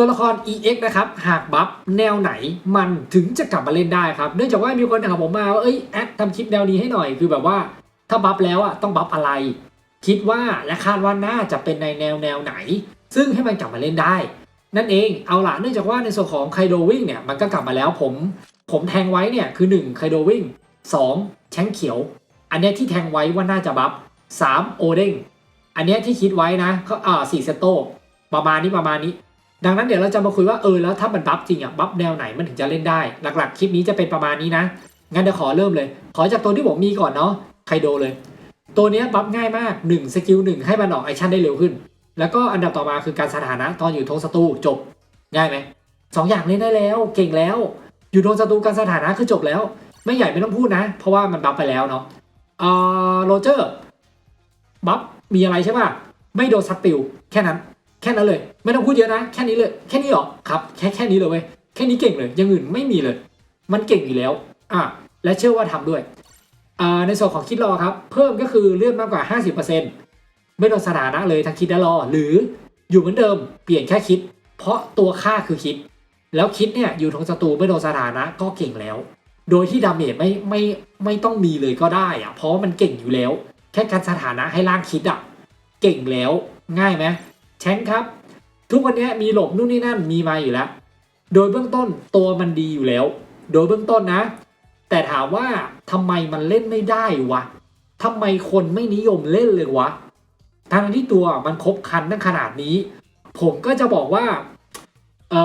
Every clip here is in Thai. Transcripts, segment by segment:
ตัวละคร EX นะครับ หากบัฟแนวไหนมันถึงจะกลับมาเล่นได้ครับเนื่องจากว่ามีคนถามผมมาว่าเอ้ยแอดทำคลิปแนวนี้ให้หน่อยคือแบบว่าถ้าบัฟแล้วอะต้องบัฟอะไร คิดว่าและคาดว่าน่าจะเป็นในแนวแนวไหน ซึ่งให้มันกลับมาเล่นได้ นั่นเองเอาล่ะเนื่องจากว่าในส่วนของไคโดวิ่งเนี่ยมันก็กลับมาแล้วผม ผมแทงไว้เนี่ยคือ 1 ไคโดวิ่ง 2 แชงเขียว อันเนี้ยที่แทงไว้ว่าน่าจะบัฟ 3 โอเด้งอันเนี้ยที่คิดไว้นะก็อ่าสี่เซตโตประมาณนี้ประมาณนี้ ดังนั้นเดี๋ยวเราจะมาคุยว่าเออแล้วถ้ามันบัฟจริงอะบัฟแนวไหนมันถึงจะเล่นได้ หลักๆ คลิปนี้จะเป็นประมาณนี้นะ งั้นเดี๋ยวขอเริ่มเลย ขอจากตัวที่ผมมีก่อนเนาะไคโดเลย ตัวเนี้ยบัฟง่ายมาก1สกิล1ให้มันออกแอคชั่นได้เร็วขึ้น แล้วก็อันดับต่อมาคือการสถานะตอนอยู่ทงศัตรูจบ ง่ายไหมสองอย่างเล่นได้แล้ว เก่งแล้ว อยู่ทงศัตรูการสถานะคือจบแล้ว ไม่ใหญ่ไม่ต้องพูดนะ เพราะว่ามันบัฟไปแล้วเนาะเอ่อโรเจอร์บัฟมีอะไรใช่ป่ะไม่โดนซัดปิวแค่นั้น แค่นั้นเลย ไม่ต้องพูดเยอะนะแค่นี้เลย แค่นี้เหรอครับแค่แค่นี้เลยเว้ยแค่นี้เก่งเลยอย่างอื่นไม่มีเลย มันเก่งอยู่แล้วอะและเชื่อว่าทำด้วยอ่าในส่วนของคิดรอครับ เพิ่มก็คือเลื่อนมากกว่า 50%ไม่โดนสถานะเลยทั้งคิดและรอ หรืออยู่เหมือนเดิมเปลี่ยนแค่คิด เพราะตัวค่าคือคิด แล้วคิดเนี่ยอยู่ทงศัตรูไม่โดนสถานะก็เก่งแล้ว โดยที่ดาเมจไม่ไม่ไม่ต้องมีเลยก็ได้อะเพราะว่ามันเก่งอยู่แล้ว แค่การสถานะให้ร่างคิดอะเก่งแล้วง่ายไหม แชงครับ ทุกวันนี้มีหลบนู่นนี่นั่นมีมาอยู่แล้ว โดยเบื้องต้นตัวมันดีอยู่แล้ว โดยเบื้องต้นนะ แต่ถามว่าทำไมมันเล่นไม่ได้วะทำไมคนไม่นิยมเล่นเลยวะทั้งที่ตัวมันครบคันตั้งขนาดนี้ ผมก็จะบอกว่าเอ่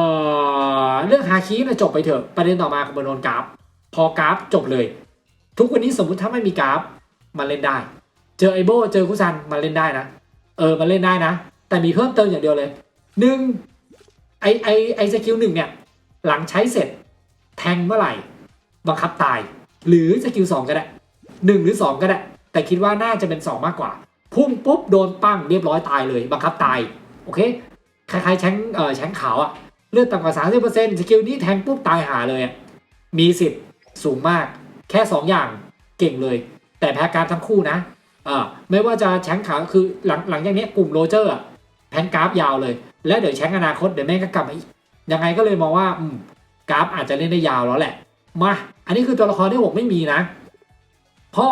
อเรื่องฮาคินะจบไปเถอะประเด็นต่อมาคือมันโดนกราฟ พอกราฟจบเลย ทุกวันนี้สมมติถ้าไม่มีกราฟมันเล่นได้ เจอไอโบเจอคุซันมันเล่นได้นะ เออมันเล่นได้นะ แต่มีเพิ่มเติมอย่างเดียวเลยหนึ่งไอไอไอสกิลหนึ่งเนี่ย หลังใช้เสร็จแทงเมื่อไหร่ บังคับตาย หรือสกิลสองก็ได้หนึ่งหรือสองก็ได้ แต่คิดว่าน่าจะเป็นสองมากกว่า พุ่งปุ๊บโดนปั้งเรียบร้อยตายเลย บังคับตาย โอเคคล้ายๆแชงเอ่อแชงขาวอะเลือดต่ำกว่าสามสิบเปอร์เซ็นต์สกิลนี้แทงปุ๊บตายหาเลยมีสิทธิ์สูงมาก แค่สองอย่างเก่งเลย แต่แพ้การทั้งคู่นะอ่าไม่ว่าจะแชงขาวคือหลังหลังจากเนี้ยกลุ่มโรเจอร์อะ แพนกราฟยาวเลย และเดี๋ยวแชงอนาคตเดี๋ยวแม่งก็กลับมาอีกยังไงก็เลยมองว่าอืมกราฟอาจจะเล่นได้ยาวแล้วแหละมาอันนี้คือตัวละครที่ผมไม่มีนะ พ่อ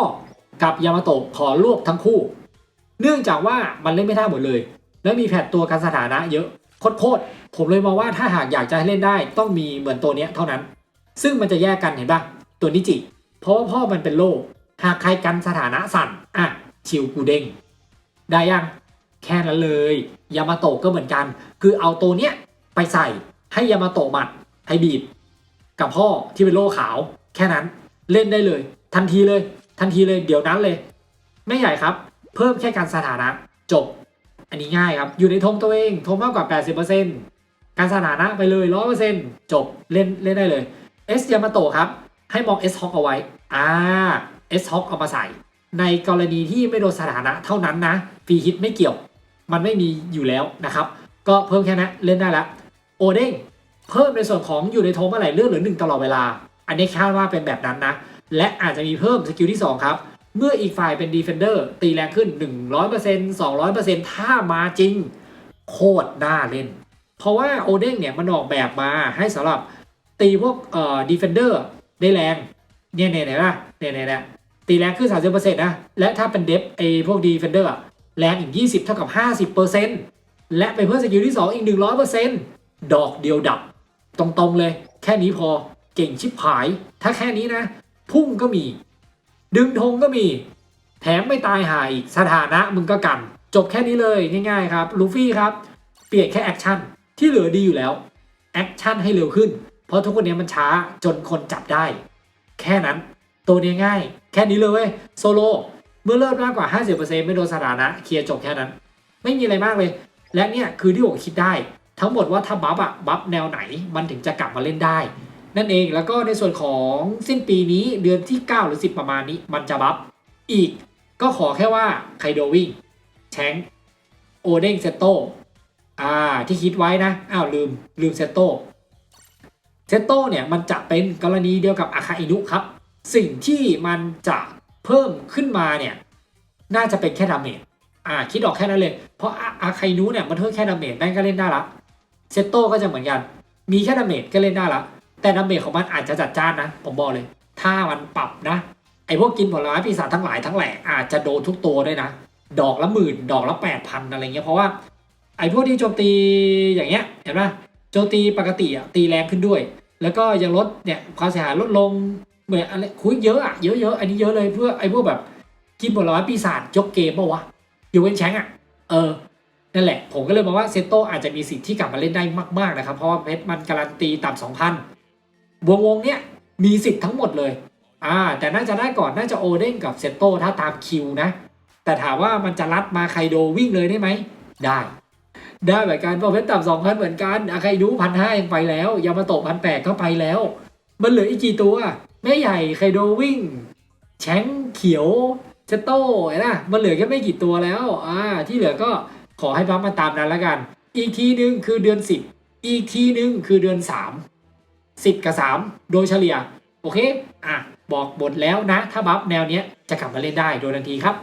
กับยามาโตะขอรวบทั้งคู่ เนื่องจากว่ามันเล่นไม่ได้หมดเลย แล้วมีแพทตัวการสถานะเยอะโคตรๆผมเลยมองว่าถ้าหากอยากจะให้เล่นได้ต้องมีเหมือนตัวเนี้ยเท่านั้น ซึ่งมันจะแยกกันเห็นปะตัวนิจิ เพราะว่าพ่อมันเป็นโล่หากใครกันสถานะสั่นอะชิวกูเด้งได้ยัง แค่นั้นเลยยามาโตะก็เหมือนกัน คือเอาตัวเนี้ยไปใส่ให้ยามาโตะหมัดให้บีบ กับพ่อที่เป็นโล่ขาว แค่นั้นเล่นได้เลย ทันทีเลย ทันทีเลยเดี๋ยวนั้นเลย ไม่ใหญ่ครับ เพิ่มแค่การสถานะ จบ อันนี้ง่ายครับ อยู่ในธงตัวเองธงมากกว่า 80%การสถานะไปเลย 100%จบเล่นเล่นได้เลย S ยามาโตะครับ ให้มอง S Hawk เอาไว้อ่า S Hawk เอามาใส่ ในกรณีที่ไม่โดนสถานะเท่านั้นนะฟรีฮิตไม่เกี่ยว มันไม่มีอยู่แล้วนะครับ ก็เพิ่มแค่นั้นเล่นได้แล้วโอเด้งเพิ่มในส่วนของอยู่ในธงเมื่อไหร่เลือดหลือหนึ่งตลอดเวลา อันนี้คาดว่าเป็นแบบนั้นนะ และอาจจะมีเพิ่มสกิลที่ 2 ครับ เมื่ออีกฝ่ายเป็นดีเฟนเดอร์ตีแรงขึ้น 100% 200%ถ้ามาจริง โคตรน่าเล่น เพราะว่าโอเด้งเนี่ยมันออกแบบมาให้สำหรับตีพวกเอ่อดีเฟนเดอร์ได้แรง เนี่ยเนี่ยเนี่ยนะเนี่ยเนี่ยเนี่ยตีแรงขึ้น 30%นะ และถ้าเป็นเดฟไอพวกดีเฟนเดอร์ แรงอีก 20 เท่ากับ 50%และไปเพิ่มสกิลที่ 2 อีก 100%ดอกเดียวดับ ตรงๆเลย แค่นี้พอเก่งชิบหาย ถ้าแค่นี้นะ พุ่งก็มี ดึงธงก็มี แถมไม่ตายหายอีกสถานะมึงก็กัน จบแค่นี้เลยง่ายๆครับลูฟี่ครับ เปลี่ยนแค่แอคชั่นที่เหลือดีอยู่แล้วแอคชั่นให้เร็วขึ้น เพราะทุกคนนี้มันช้าจนคนจับได้ แค่นั้น ตัวนี้ง่าย แค่นี้เลยเว้ยโซโล เมื่อเริ่มากกว่า 50%ไม่โดนสถานะเคลียร์จบแค่นั้น ไม่มีอะไรมากเลย และเนี่ยคือที่ผมคิดได้ ทั้งหมดว่าถ้าบัฟอะบัฟแนวไหนมันถึงจะกลับมาเล่นได้ นั่นเองแล้วก็ในส่วนของสิ้นปีนี้เดือนที่ 9 หรือ 10 ประมาณนี้ มันจะบัฟอีก ก็ขอแค่ว่าไคโดวิ่งแชงโอเด้งเซตโตอ่าที่คิดไว้นะอ้าวลืมลืมเซตโตเซตโตเนี่ยมันจะเป็นกรณีเดียวกับอาคาอินุครับ สิ่งที่มันจะ เพิ่มขึ้นมาเนี่ยน่าจะเป็นแค่ดาเมจอ่าคิดออกแค่นั้นเลย เพราะอาอาคาอินุเนี่ยมันเพิ่มแค่ดาเมจแม่งก็เล่นได้ละเซตโต้ก็จะเหมือนกัน มีแค่ดาเมจก็เล่นได้ละแต่ดาเมจของมันอาจจะจัดจ้านนะ ผมบอกเลย ถ้ามันปรับนะไอพวกกินผลไม้ปีศาจทั้งหลายทั้งแหล่อาจจะโดนทุกตัวด้วยนะ ดอกละหมื่นดอกละแปดพันอะไรเงี้ยเพราะว่าไอพวกที่โจมตีอย่างเงี้ยเห็นไหมโจมตีปกติอะตีแรงขึ้นด้วย แล้วก็ยังลดเนี่ยความเสียหายลดลง เหมือนอะไรคุยเยอะอะเยอะๆอันนี้เยอะเลยเพื่อไอ้พวกแบบกินผลไม้ปีศาจยกเกมปะวะอยู่เว้นแชงอะเออนั่นแหละ ผมก็เลยมองว่าเซโตอาจจะมีสิทธิ์ที่กลับมาเล่นได้มาก ๆ นะครับ เพราะว่าเพชรมันการันตีต่ำสองพันวงวงเนี้ยมีสิทธิ์ทั้งหมดเลย อ่า แต่น่าจะได้ก่อนน่าจะโอเด้งกับเซโตถ้าตามคิวนะ แต่ถามว่ามันจะรัดมาไคโดวิ่งเลยได้ไหม ได้ ได้เหมือนกันเพราะเพชรต่ำสองพันเหมือนกันอาใครดูพันห้ายังไปแล้วยามาโตพันแปดก็ไปแล้ว มันเหลืออีกกี่ตัวแม่ใหญ่ไคโดวิ่ง แชงเขียวเซโต้เห็นะมันเหลือแค่ไม่กี่ตัวแล้วอ่าที่เหลือก็ขอให้พับมาตามนั้นแล้วกัน อีกทีหนึ่งคือเดือนสิบอีกทีหนึ่งคือเดือนสามสิบกับสามโดยเฉลี่ย โอเค อะ บอกบทแล้วนะ ถ้าบัฟแนวเนี้ยจะกลับมาเล่นได้โดยทันทีครับ